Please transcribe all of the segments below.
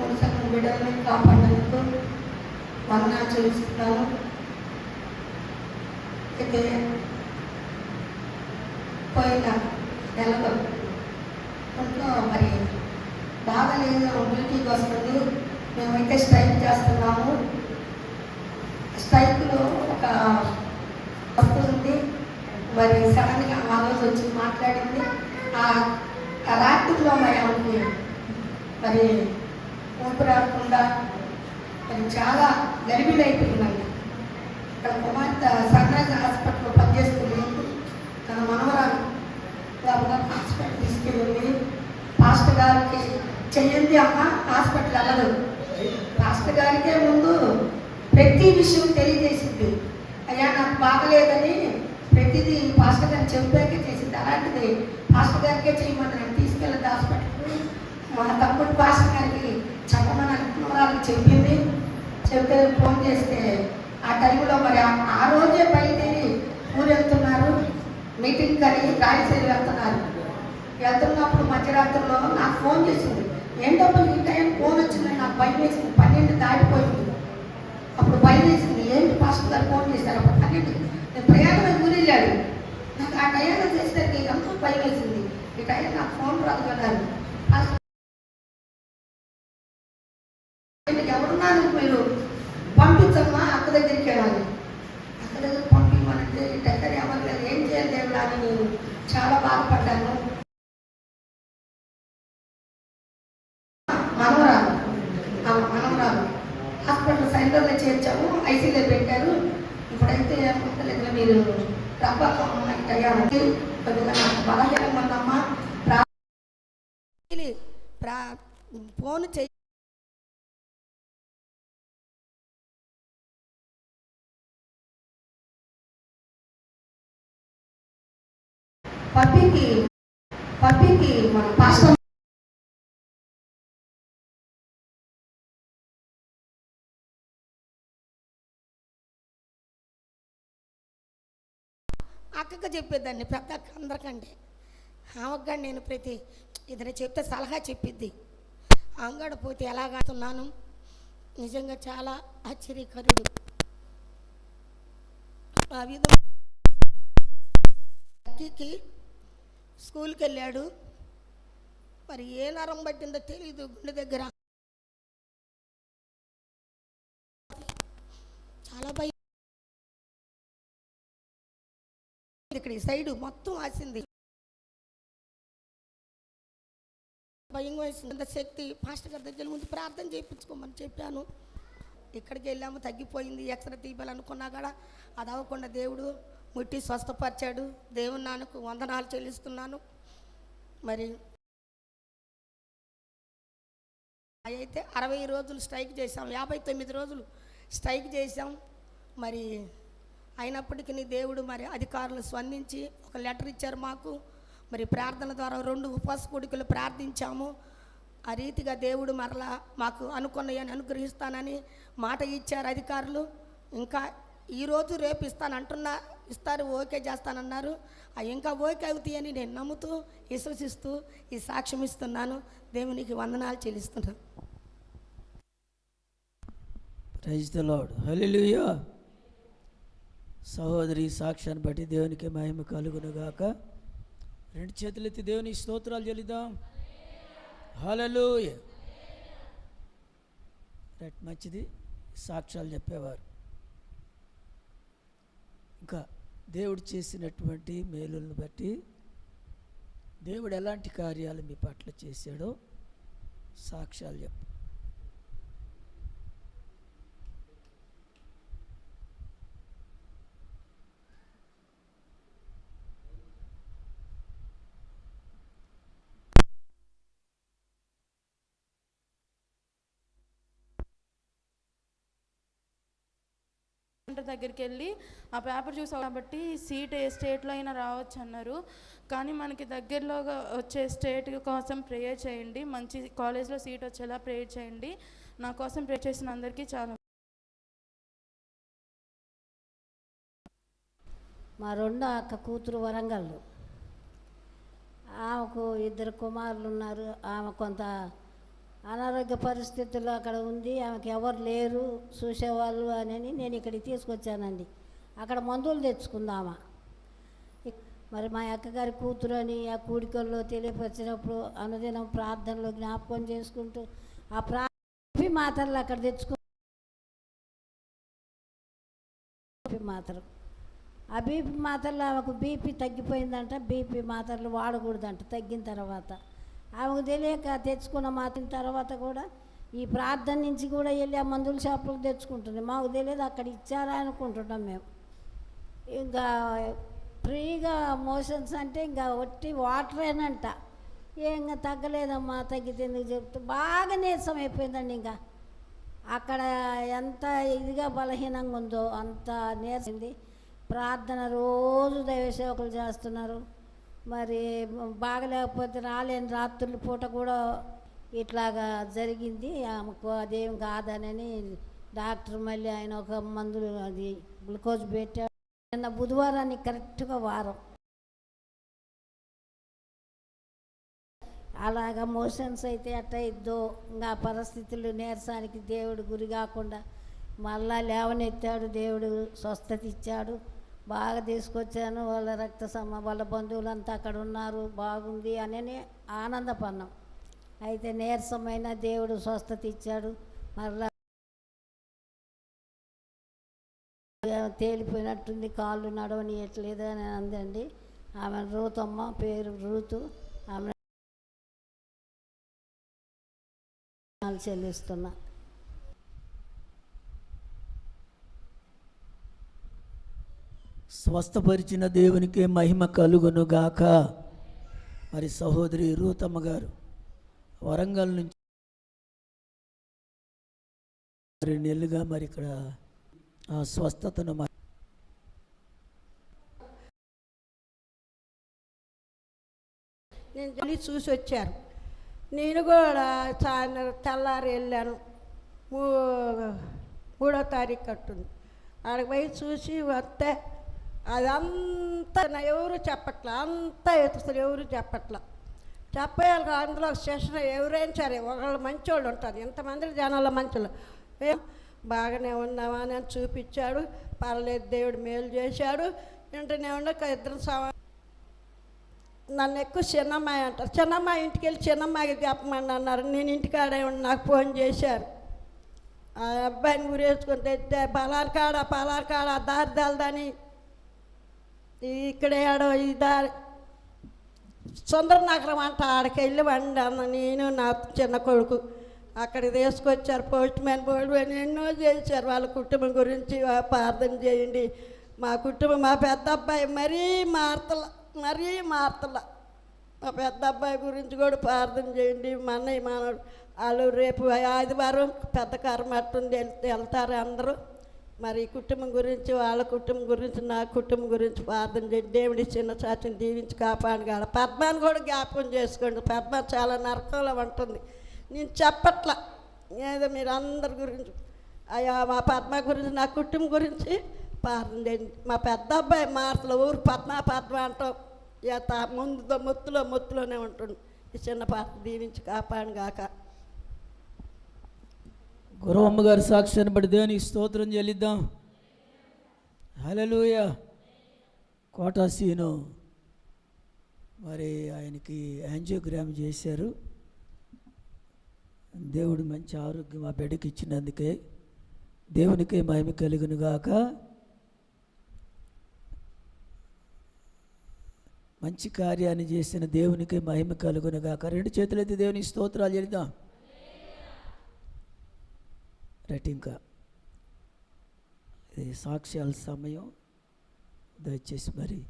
కొంచెం బిడ్డల్ని బిడ్డలను కాపాడినందుకు వందనాలు చెల్లిస్తున్నాను. అయితే పోయిన నెలలో కొంచెం మరి బాగాలేదు డ్యూటీకి వస్తుంది. మేమైతే స్ట్రైక్ చేస్తున్నాము. స్ట్రైక్లో ఒక వస్తుంది మరి సడన్గా ఆ రోజు వచ్చి మాట్లాడింది. ఆ రాత్రిలో మరి మరి ఊపిరాడకుండా మరి చాలా గర్భిణైపోయిందండి ఇక్కడ కుమార్తె సన్రైజ్ హాస్పిటల్లో పనిచేస్తుంది తన మనవరాలు హాస్పిటల్ తీసుకెళ్ళింది పాస్టర్ గారికి చెయ్యింది అమ్మ హాస్పిటల్ వెళ్ళదు. పాస్టర్ గారికే ముందు ప్రతి విషయం తెలియజేసింది. అయ్యా నాకు బాగలేదని ప్రతిదీ పాస్టర్ గారిని చెప్పాకే చేసింది. అలాంటిది పాస్టర్ గారికే చేయమని నేను తీసుకెళ్ళదు హాస్పిటల్కి. మా తమ్ముడు పాస్టర్ గారికి చెప్పమని అనుకున్నవాళ్ళకి చెప్పింది. చెప్తే ఫోన్ చేస్తే ఆ టైంలో మరి ఆ- రోజే బయలుదేరి ఊరు వెళ్తున్నారు మీటింగ్ అని రాయలసీమ వెళ్తున్నారు. వెళ్తున్నప్పుడు మధ్యరాత్రిలో నాకు ఫోన్ చేసింది. ఏంటప్పుడు ఈ టైం ఫోన్ వచ్చిందని నాకు భయం వేసింది. పన్నెండు దాటిపోయింది. అప్పుడు భయం వేసింది. ఏంటి పాస్టర్ గారు ఫోన్ చేశారు? అప్పుడు పన్నెండు. నేను ప్రయాణమే ఊరు నాకు ఆ టైంలో చేసేసరికి ఎంతో భయం వేసింది. ఈ టైం నాకు ఫోన్ రాదు కదా పాస్టర్ ఎవరున్నారు మీరు పంపించమ్మా అక్క దగ్గరికి వెళ్ళాలి అక్క దగ్గర పంపించమనంటే ఈ దగ్గర ఎవరు లేదు ఏం చేయాలి దేవుడా అని నేను చాలా బాధపడ్డాను మనవరాలు ఆ మనవరాలు సెంటర్లో చేర్చాము. ఐసీలో పెట్టారు. ఇప్పుడైతే ఏమంటలేదు మీరు రబ్బకం అయ్యారు కొద్దిగా నాకు బలహీనంగా ఉందమ్మా ప్రా ప్రా ఫోన్ చెయ్యి పబ్బికి పబ్బికి మన పాస్టర్ అక్కకు చెప్పేదాన్ని పెద్ద అక్క అందరికంటే. ఆమెగా నేను ప్రతి ఇతను చెప్తే సలహా చెప్పిద్ది. అంగడ పోతే ఎలాగాతున్నాను నిజంగా చాలా ఆశ్చర్యకరుడు. ఆ విధంగా అక్కకి స్కూల్కి వెళ్ళాడు. మరి ఏ నరం పట్టిందో తెలియదు గుండె దగ్గర చాలా భయం ఇక్కడ ఈ సైడు మొత్తం వాసింది భయం వేసింది. అంత శక్తి పాస్టర్ గారి దగ్గర ముందు ప్రార్థన చేయించుకోమని చెప్పాను. ఇక్కడికి వెళ్ళాము తగ్గిపోయింది. ఎక్స్రే తీయాలనుకున్నా కూడా అది అవ్వకుండా దేవుడు ముట్టి స్వస్థపరిచాడు. దేవుని నాన్నకు వందనాలు చెల్లిస్తున్నాను. మరి అయితే అరవై రోజులు స్ట్రైక్ చేసాం యాభై తొమ్మిది రోజులు స్ట్రైక్ చేసాం మరి అయినప్పటికీ నీ దేవుడు మరి అధికారులు స్పందించి ఒక లెటర్ ఇచ్చారు మాకు. మరి ప్రార్థన ద్వారా రెండు ఉపవాస కొడుకులు ప్రార్థించాము. ఆ రీతిగా దేవుడు మరలా మాకు అనుకున్నయని అనుగ్రహిస్తానని మాట ఇచ్చారు అధికారులు. ఇంకా ఈరోజు రేపు ఇస్తాను అంటున్నా ఇస్తారు ఓకే చేస్తానన్నారు. ఇంకా ఓకే అవుతాయని నేను నమ్ముతూ విశ్వసిస్తూ ఈ సాక్ష్యం ఇస్తున్నాను. దేవునికి వందనాలు చెల్లిస్తున్నాను. ప్రైజ్ ద లాడ్ హలో సహోదరి సాక్ష్యాన్ని బట్టి దేవునికి మహిమ కలుగునుగాక. రెండు చేతులెత్తి దేవుని స్తోత్రాలు చెల్లిద్దాం. హల్లెలూయ. రైట్ మంచిది. సాక్ష్యాలు చెప్పేవారు. ఇంకా దేవుడు చేసినటువంటి మేలులను బట్టి దేవుడు ఎలాంటి కార్యాలు మీ పట్ల చేశాడో సాక్ష్యాలు చెప్పు. సెంటర్ దగ్గరికి వెళ్ళి ఆ పేపర్ చూసాం కాబట్టి సీట్ ఏ స్టేట్లో అయినా రావచ్చు అన్నారు. కానీ మనకి దగ్గరలో వచ్చే స్టేట్ కోసం ప్రేయర్ చేయండి. మంచి కాలేజ్లో సీట్ వచ్చేలా ప్రేయర్ చేయండి. నా కోసం ప్రేయర్ చేసిన అందరికీ చాలా. మా రెండో అక్క కూతురు వరంగల్ ఆమెకు ఇద్దరు కుమారులు ఉన్నారు. ఆమె కొంత అనారోగ్య పరిస్థితుల్లో అక్కడ ఉంది ఆమెకి ఎవరు లేరు చూసేవాళ్ళు అని నేను ఇక్కడికి తీసుకొచ్చానండి. అక్కడ మందులు తెచ్చుకుందామా. మరి మా అక్కగారి కూతురు అని ఆ కూడికల్లో తెలియపరిచినప్పుడు అనుదినం ప్రార్థనలో జ్ఞాపకం చేసుకుంటూ ఆ ప్రార్థన మాత్రలు అక్కడ తెచ్చుకు మాత్రం ఆ బీపీ మాత్రలు ఆమెకు బీపీ తగ్గిపోయిందంట బీపీ మాత్రలు వాడకూడదంట తగ్గిన తర్వాత. ఆమెకు తెలియక తెచ్చుకున్న మాత్రం తర్వాత కూడా ఈ ప్రార్థన నుంచి కూడా వెళ్ళి ఆ మందుల షాపులకు తెచ్చుకుంటుంది. మాకు తెలియదు అక్కడ ఇచ్చారా అనుకుంటున్నాం మేము. ఇంకా ఫ్రీగా మోషన్స్ అంటే ఇంకా ఒట్టి వాటరేనంట ఇంకా తగ్గలేదమ్మా తగ్గితే ఎందుకు చెప్తూ? బాగా నీరసం అయిపోయిందండి ఇంకా. అక్కడ ఎంత ఇదిగా బలహీనంగా ఉందో అంత నీరసింది ప్రార్థన రోజు దైవ సేవకులు చేస్తున్నారు. మరి బాగలేకపోతే రాలేని రాత్రుల పూట కూడా ఇట్లాగా జరిగింది. ఆమెకు అదేం కాదనని డాక్టర్ మళ్ళీ ఆయన ఒక మందులు అది గ్లూకోజ్ పెట్టాడు. నిన్న బుధవారానికి కరెక్ట్గా వారం. అలాగా మోషన్స్ అయితే అట్ట ఇద్దో ఇంకా పరిస్థితులు నీరసానికి దేవుడు గురి కాకుండా మళ్ళా లేవనెత్తాడు దేవుడు స్వస్థత ఇచ్చాడు. బాగా తీసుకొచ్చాను. వాళ్ళ రక్త సమ వాళ్ళ బంధువులంతా అక్కడ ఉన్నారు బాగుంది అని ఆనందపడినాం అయితే నీరసమైన దేవుడు స్వస్థత ఇచ్చాడు. మరలా తేలిపోయినట్టుంది కాళ్ళు నడవనియట్లేదు అని అందండి. ఆమె రూతమ్మ పేరు రూతు. ఆమె చెల్లిస్తున్నా. స్వస్థపరిచిన దేవునికే మహిమ కలుగును గాక మరి సహోదరి రూతమ్మ గారు వరంగల్ నుంచి మరి నెల్లుగా మరి ఇక్కడ ఆ స్వస్థతను మరి నేను వెళ్ళి చూసి వచ్చారు. నేను కూడా తెల్లారి వెళ్ళాను. మూ మూడో తారీఖు కట్టుంది ఆడికి పోయి చూసి వస్తే అదంతా నా ఎవరు చెప్పట్లా? అంతా అసలు ఎవరు చెప్పట్లా? చెప్పేయాలి అందులో సెషన్ ఎవరైనా సరే ఒకళ్ళు మంచోళ్ళు ఉంటారు. ఎంతమంది జనాల మంచోళ్ళు. బాగానే ఉన్నావా అని చూపించాడు. పర్లేదు దేవుడు మేలు చేశాడు. ఇంటనే ఉండక ఇద్దరు సవా నన్ను ఎక్కువ చిన్నమ్మాయి అంటారు. చిన్నమ్మాయి ఇంటికి వెళ్ళి చిన్నమ్మాయికి చెప్పమని అన్నారు. నేను ఇంటికాడే ఉండి నాకు ఫోన్ చేశారు. ఆ అబ్బాయిని ఊరేసుకొని తెస్తే కాడ పలారు కాడ దారి దాల్దని ఇక్కడ ఆడ ఈ దారి. సుందరనగరం అంట ఆడికి వెళ్ళి వండి అన్న నేను నా చిన్న కొడుకు అక్కడ తీసుకొచ్చారు. పోస్ట్ మ్యాన్ బోర్డు ఎన్నో చేశారు. వాళ్ళ కుటుంబం గురించి ప్రార్థన చేయండి. మా కుటుంబం మా పెద్ద అబ్బాయి మరీ మార్తల మరీ మార్తల. మా పెద్ద అబ్బాయి గురించి కూడా ప్రార్థన చేయండి. మా అన్నయ్య వాళ్ళు రేపు ఆదివారం పెద్ద కర్మట్టుంది వెళ్తారు అందరూ. మరి కుటుంబం గురించి వాళ్ళ కుటుంబం గురించి నా కుటుంబం గురించి ప్రార్థన చేయండి. దేవుడి చిన్న చాచిని దీవించి కాపాడగల పద్మాన్ని కూడా జ్ఞాపకం చేసుకోండి. పద్మ చాలా నరకంలో ఉంటుంది. నేను చెప్పట్లా. ఏదో మీరు అందరి గురించి అయ్యా మా పద్మ గురించి నా కుటుంబం గురించి ప్రార్థన చేయండి. మా పెద్ద అబ్బాయి మార్తల ఊరు పద్మ పద్మ అంటాం ఇక తా- ముందు ముత్తులో ముత్తులోనే ఉంటుంది. ఈ చిన్న పాత్ర దీవించి కాపాడు గాక గురవమ్మ గారి సాక్ష్యాన్ని బట్టి దేవునికి స్తోత్రం చెల్లిద్దాం. హలలుయ కోటాసీను మరి ఆయనకి యాంజియోగ్రామ్ చేశారు. దేవుడు మంచి ఆరోగ్యం ఆ బిడ్డకి ఇచ్చినందుకే దేవునికే మహిమ కలుగును గాక. మంచి కార్యాన్ని చేసిన దేవునికి మహిమ కలుగును గాక. రెండు చేతులైతే దేవునికి స్తోత్రాలు చెల్లిద్దాం. దట్ ఇంకా ఇది సాక్ష్యాల సమయం దయచేసి మరి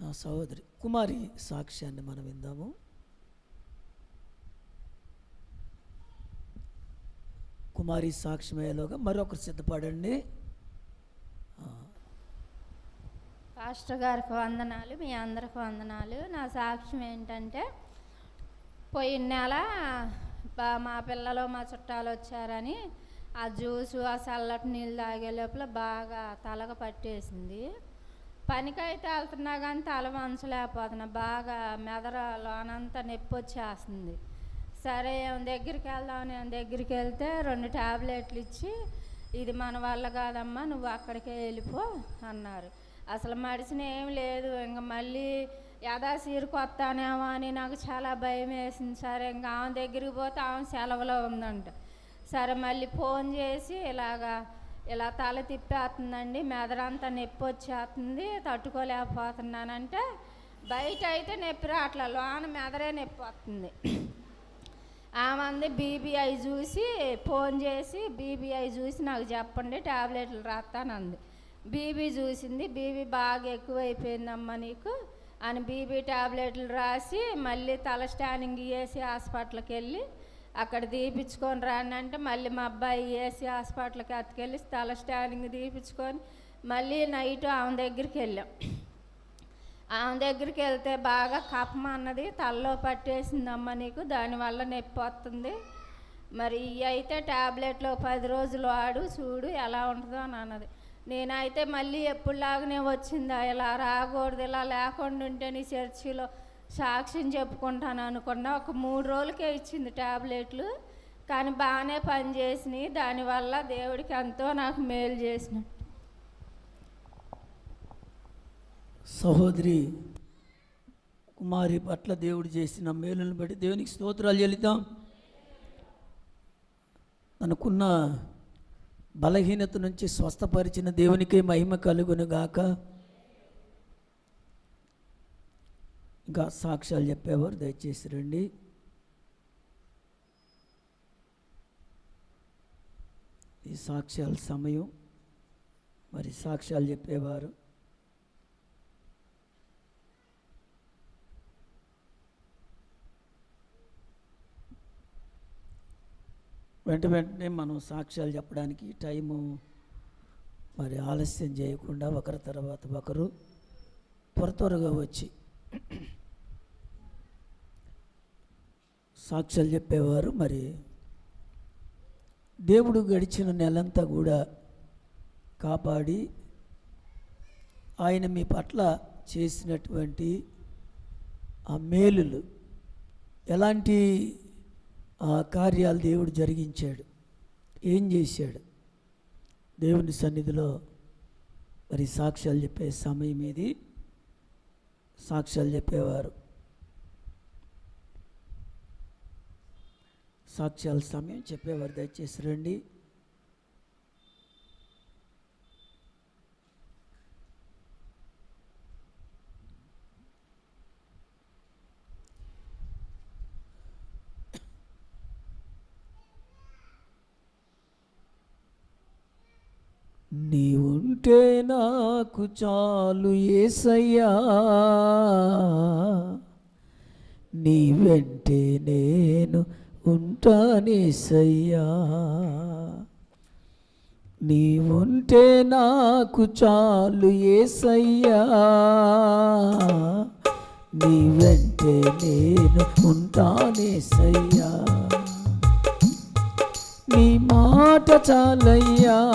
ఆ సహోదరి కుమారి సాక్ష్యాన్ని మనం విందాము కుమారి సాక్ష్యమయ్యేలోగా మరొకరు సిద్ధపడండి పాస్టర్ గారికి వందనాలు మీ అందరికి వందనాలు. నా సాక్ష్యం ఏంటంటే పోయిన నెల మా పిల్లలు మా చుట్టాలు వచ్చారని ఆ జ్యూసు ఆ చల్లటి నీళ్ళు తాగే లోపల బాగా తలగ పట్టేసింది. పనికైతే వెళ్తున్నా కానీ తల వంచలేకపోతున్నా బాగా మెదర లోనంతా నొప్పి వచ్చేస్తుంది. సరే దగ్గరికి వెళ్దామని దగ్గరికి వెళ్తే రెండు ట్యాబ్లెట్లు ఇచ్చి ఇది మన వల్ల కాదమ్మా నువ్వు అక్కడికే వెళ్ళిపో అన్నారు. అసలు మడిసిన ఏం లేదు. ఇంకా మళ్ళీ యథాశీరుకు వస్తానేమో అని నాకు చాలా భయం వేసింది సరే. ఇంకా ఆమె దగ్గరికి పోతే ఆమె సెలవులో ఉందంట. సరే మళ్ళీ ఫోన్ చేసి ఇలాగా ఇలా తల తిప్పేస్తుందండి. మెదడంతా నొప్పి వచ్చేస్తుంది. తట్టుకోలేకపోతున్నానంటే బయట అయితే నొప్పి రావట్లే లోన మెదడే నొప్పి వస్తుంది. ఆమంది బీబీఐ చూసి ఫోన్ చేసి బీబీఐ చూసి నాకు చెప్పండి టాబ్లెట్లు రాస్తానంది. బీబీ చూసింది బీబీ బాగా ఎక్కువైపోయిందమ్మా నీకు అని బీబీ టాబ్లెట్లు రాసి మళ్ళీ తల స్టానింగ్ వేసి హాస్పిటల్కి వెళ్ళి అక్కడ తీపించుకొని రాని అంటే మళ్ళీ మా అబ్బాయి ఏసీ హాస్పిటల్కి అతికెళ్ళి తల స్టానింగ్ తీపించుకొని మళ్ళీ నైట్ ఆమె దగ్గరికి వెళ్ళాం ఆమె దగ్గరికి వెళ్తే బాగా కఫం అన్నది తలలో పట్టేసిందమ్మ నీకు దానివల్ల నొప్పి వస్తుంది. మరి ఇవి అయితే ట్యాబ్లెట్లు పది రోజులు వాడు చూడు ఎలా ఉంటుందో అని అన్నది. నేనైతే మళ్ళీ ఎప్పుడులాగానే వచ్చిందా ఇలా రాకూడదు ఇలా లేకుండా ఉంటే నీ చర్చిలో సాక్ష్యం చెప్పుకుంటాను అనుకున్నా. ఒక మూడు రోజులకే ఇచ్చింది ట్యాబ్లెట్లు కానీ బాగానే పనిచేసినాయి దానివల్ల దేవుడికి ఎంతో నాకు మేలు చేసిన సహోదరి కుమారి పట్ల దేవుడు చేసిన మేలును బట్టి దేవునికి స్తోత్రాలు చెల్లిద్దాం. తనకున్న బలహీనత నుంచి స్వస్థపరిచిన దేవునికి మహిమ కలుగును గాక. ఇంకా సాక్ష్యాలు చెప్పేవారు దయచేసి రండి. ఈ సాక్ష్యాల సమయం మరి సాక్ష్యాలు చెప్పేవారు. వెంట వెంటనే మనం సాక్ష్యాలు చెప్పడానికి టైము మరి ఆలస్యం చేయకుండా ఒకరి తర్వాత ఒకరు త్వర త్వరగా వచ్చి సాక్ష్యాలు చెప్పేవారు. మరి దేవుడు గడిచిన నెలంతా కూడా కాపాడి ఆయన మీ పట్ల చేసినటువంటి ఆ మేలులు ఎలాంటి ఆ కార్యాలు దేవుడు జరిగించాడు. ఏం చేశాడు? దేవుని సన్నిధిలో మరి సాక్ష్యాలు చెప్పే సమయం ఇది. సాక్ష్యాలు చెప్పేవారు. సాక్ష్యాల సమయం చెప్పేవారు. దయచేసి రండి. నీవుంటే నాకు చాలు ఏసయ్యా. నీ వెంటే నేను ఉంటానేసయ్యా నీవుంటే నాకు చాలు ఏసయ్యా. నీ వెంటే నేను ఉంటానేసయ్యా నీ మాట చాలయ్యా.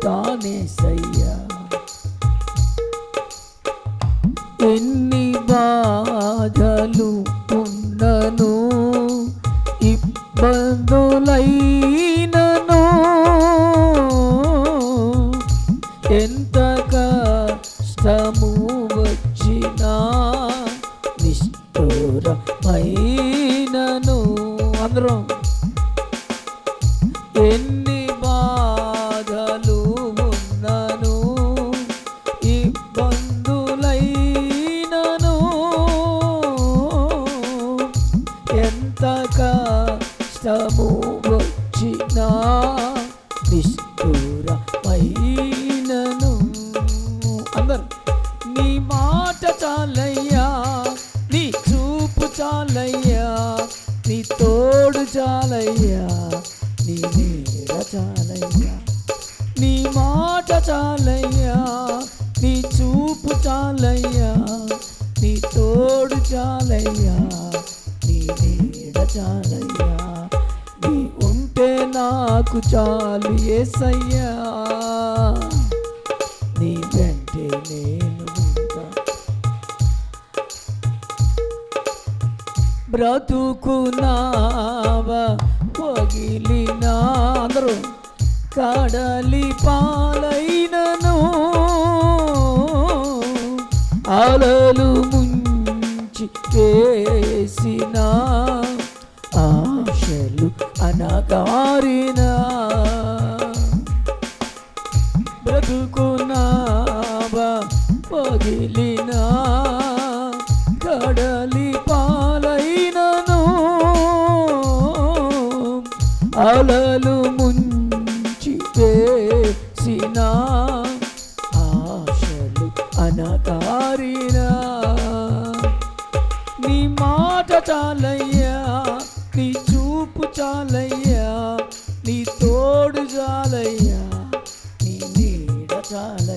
ఉంటానే సయ్యా. ఎన్ని చాలయ్యా నీ ఉంటే నాకు చాలు ఏసయ్యా. నీ వెంటే నేను బ్రతుకున్నావ పగిలి అందరూ కడలి పాలైనను. అలలు అనగారినా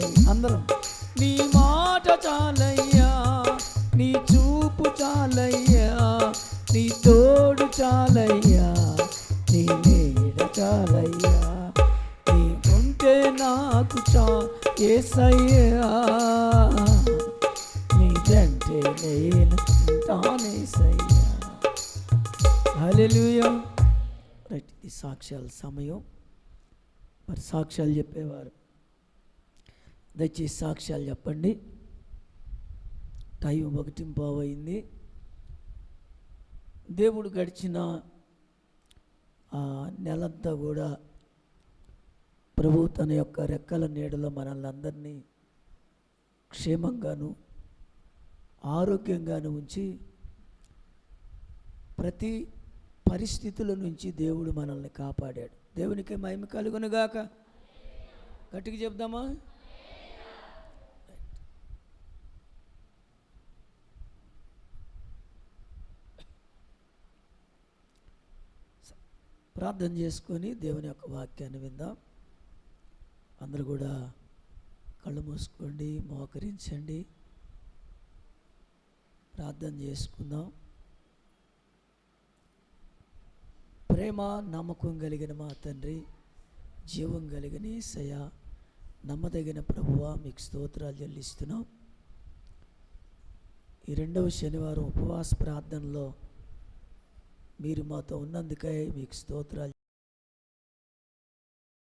అందరం. నీ మాట చాలయ్యా నీ చూపు చాలయ్యా నీ తోడు చాలయ్యా నీ నీడ చాలయ్యా. నీ ఉంటే నాకు చా ఏసయ్యా. నీదంటే నేను తానేసయ్యా హల్లెలూయా. రైట్ ఈ సాక్ష్యాల సమయం. మరి సాక్ష్యాలు చెప్పేవారు. దయచేసి సాక్ష్యాలు చెప్పండి. టైం ఒకటి బావైంది దేవుడు గడిచిన ఆ నెలంతా కూడా ప్రభు తన యొక్క రెక్కల నీడలో మనల్ని అందరినీ క్షేమంగాను ఆరోగ్యంగాను ఉంచి ప్రతి పరిస్థితుల నుంచి దేవుడు మనల్ని కాపాడాడు. దేవునికి మహిమ కలుగునుగాక. గట్టిగా చెప్దామా? ప్రార్థన చేసుకొని దేవుని యొక్క వాక్యాన్ని విందాం. అందరూ కూడా కళ్ళు మూసుకోండి మోకరించండి. ప్రార్థన చేసుకుందాం. ప్రేమ నమ్మకం కలిగిన మా తండ్రి జీవం కలిగిన సయ నమ్మదగిన ప్రభువ మీకు స్తోత్రాలు చెల్లిస్తున్నాం. ఈ రెండవ శనివారం ఉపవాస ప్రార్థనలో మీరు మాతో ఉన్నందుకై మీకు స్తోత్రాలు